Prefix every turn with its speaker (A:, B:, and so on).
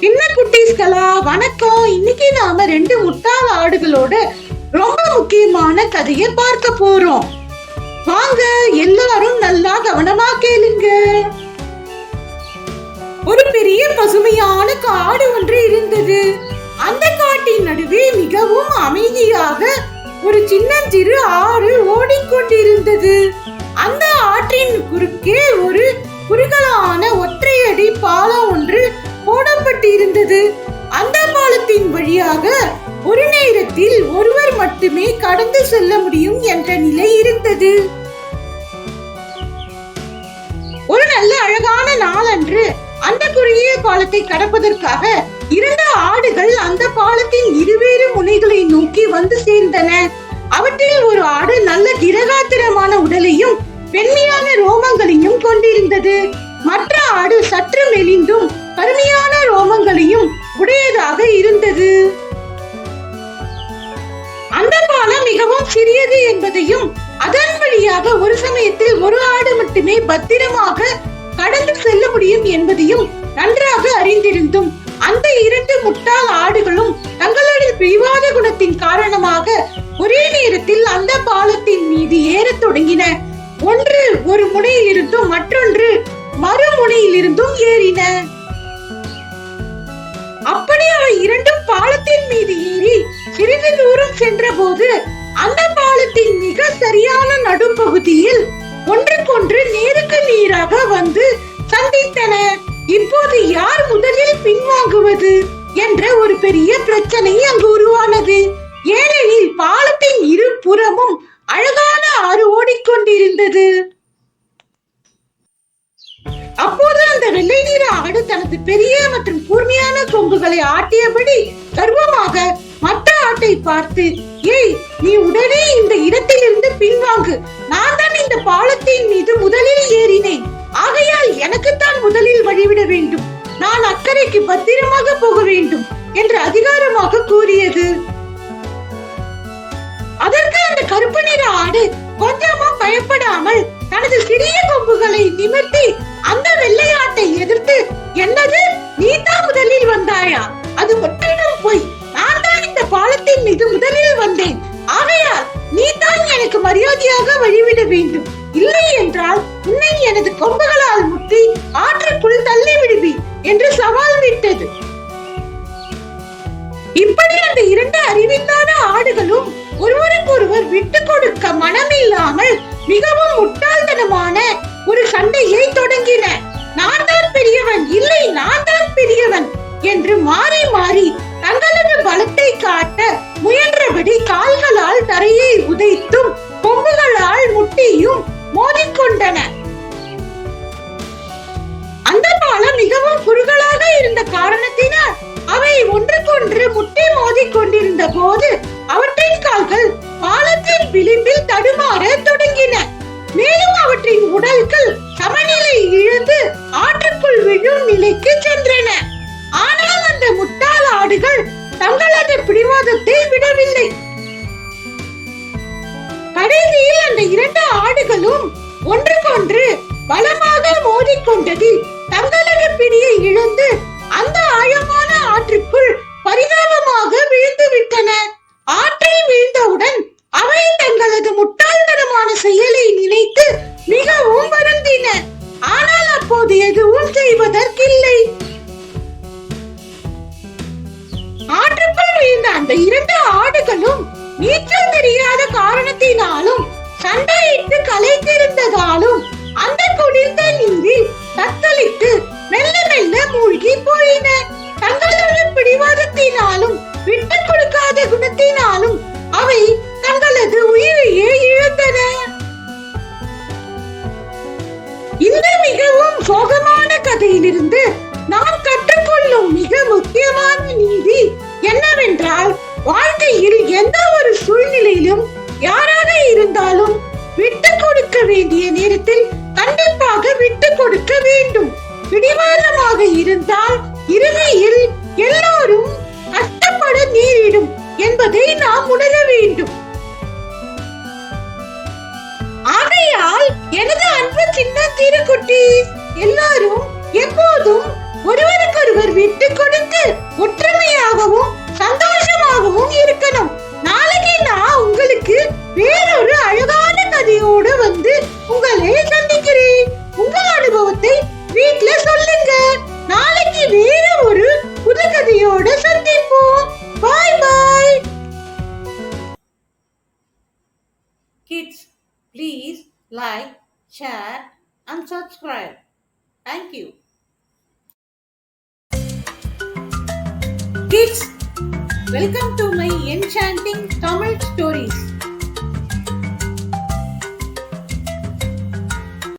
A: என்ன குட்டீஸ்களா வணக்கம். இன்னைக்கு நாம ரெண்டு முட்டாள் ஆடுகளோட ரொம்ப முக்கியமான கதையை பார்க்க போறோம். வாங்க எல்லாரும் நல்லா கவனமா கேளுங்க. ஒரு பெரிய பசுமையான காடு ஒன்று இருந்தது. அந்த காட்டின் நடுவே மிகவும் அமைதியாக ஒரு சின்னஞ்சிறு ஆறு ஓடிக்கொண்டிருந்தது. அந்த ஆற்றின் குறுக்கே ஒரு குறுகலான ஒற்றையடி பாலம் ஒன்று போடப்பட்டிருந்தது அந்த பாலத்தின் வழியாக ஒரு நேரத்தில் ஒருவர் மட்டுமே கடந்து செல்ல முடியும் என்ற நிலை இருந்தது. ஒரு நல்ல அழகான நாளன்று அந்த குறுகிய பாலத்தை கடப்பதற்காக இரண்டு ஆடுகள் அந்த பாலத்தின் இருவேறு முனைகளை நோக்கி வந்து சேர்ந்தன. அவற்றில் ஒரு ஆடு நல்ல மிகவும் சிறியது என்பதையும் அதன் வழியாக ஒரு சமயத்தில் ஒரு ஆடு மட்டுமே பத்திரமாக கடந்து செல்ல முடியும் என்பதையும் நன்றாக அறிந்திருந்தும் அந்த இரண்டு முட்டாள் ஆடுகளும் தங்களது பிரிவாத குணத்தின் காரணமாக ஒரே நேரத்தில் அந்த பாலத்தின் மீது ஏறத் தொடங்கின. ஒன்று ஒரு முனையில் இருந்தும் மற்றொன்று மறுமுனையில் இருந்தும் ஏறின. அப்படி அவை இரண்டும் பாலத்தின் மீது ஏறி சிறிது தூரம் சென்ற போது உலகத்தின் மிக சரியான நடுப்பகுதியில் ஒன்றுக்கொன்று நேருக்கு நேராக வந்து சந்தித்தன. இப்போது யார் முதலில் பின்வாங்குவது என்ற ஒரு பெரிய பிரச்சனை அங்கு உருவானது. ஏனெனில் பாலத்தின் இரு புறமும் அழகான ஆறு ஓடிக்கொண்டிருந்தது. அப்போது அந்த வெள்ளை நிற ஆடு தனது பெரிய மற்றும் கூர்மையான கொங்குகளை ஆட்டியபடி கர்வமாக ஆட்டை பார்த்து ஏய் நீ உடனே இந்த இடத்திலிருந்து பின்வாங்கு. நான் தான் இந்த பாலத்தின் மீது முதலில் ஏறினேன். ஆகையால் எனக்குத்தான் முதலில் வழிவிட வேண்டும். நான் அக்கறைக்கு பத்திரமாக போக வேண்டும் என்று அதிகாரமாக கூறியது. அதற்கு அந்த கருப்பு நிற ஆடு கொஞ்சமும் பயப்படாமல் தனது சிறிய கொம்புகளை நிமிர்த்தி அந்த வெள்ளையா வேண்டும். இல்லை என்றால் உன்னை எனது கொம்புகளால் முட்டி ஆற்றுக்குள் தள்ளி விடுவி என்று சவால் விட்டது. இப்படி அந்த இரண்டு அறிவில்லாத ஆடுகளும் ஒருவருக்கொருவர் விட்டு கொடுக்க மனமில்லாமல் மிகவும் முட்டாள்தனமான ஒரு சண்டையை தொடங்கின. நான் தான் பெரியவன் இல்லை நான் தான் பெரியவன் என்று மாறி மாறி தங்களது பலத்தை காட்ட முயன்றபடி கால்களால் தரையை உதைத்தும் கொம்புகளால் முட்டியும் மோதிக்கொண்டன. அந்த பாலம் மிகவும் குறுகலாக இருந்த காரணத்தினால் அவை ஒன்றுக்கொன்று முட்டி மோதிக்கொண்டிருந்த போது அவற்றின் கால்கள் பாலத்தின் விளிம்பில் தடுமாற தொடங்கின. மேலும் அவற்றின் உடல்கள் சமநிலை இழந்து ஆற்றுக்குள் விழும் நிலைக்கு சென்றன. ஆனால் அந்த முட்டாள் ஆடுகள் தங்களது பிடிவாதத்தை விடவில்லை. கடைசியில் அந்த இரண்டு ஆடுகளும் ஒன்றுக்கொன்று பலமாக மோதிக்கொண்டதில் தங்களது மெல்ல தங்களது பிடிவாதத்தினாலும் விட்டுக் கொடுக்காத குணத்தினாலும் அவை தங்களது உயிரையே இழந்தன. இந்த மிகவும் சோகமான கதையிலிருந்து நாம் கற்றுக்கொள்ளும் மிக முக்கியமான நீதி என்னவென்றால் வாழ்க்கையில் எந்த ஒரு சூழ்நிலையிலும் யாராக இருந்தாலும் விட்டு கொடுக்க வேண்டிய நேரத்தில் கண்டிப்பாக விட்டு கொடுக்க வேண்டும். பிடிவாதமாக இருந்தால் இறுதியில் எல்லோரும் கஷ்டப்பட நேரிடும் என்பதை நாம் உணர வேண்டும். ஆகையால் எனது அன்பு சின்ன திருக்குட்டி
B: Kids, please like, share, and subscribe. Thank you. Kids, welcome to my enchanting Tamil stories.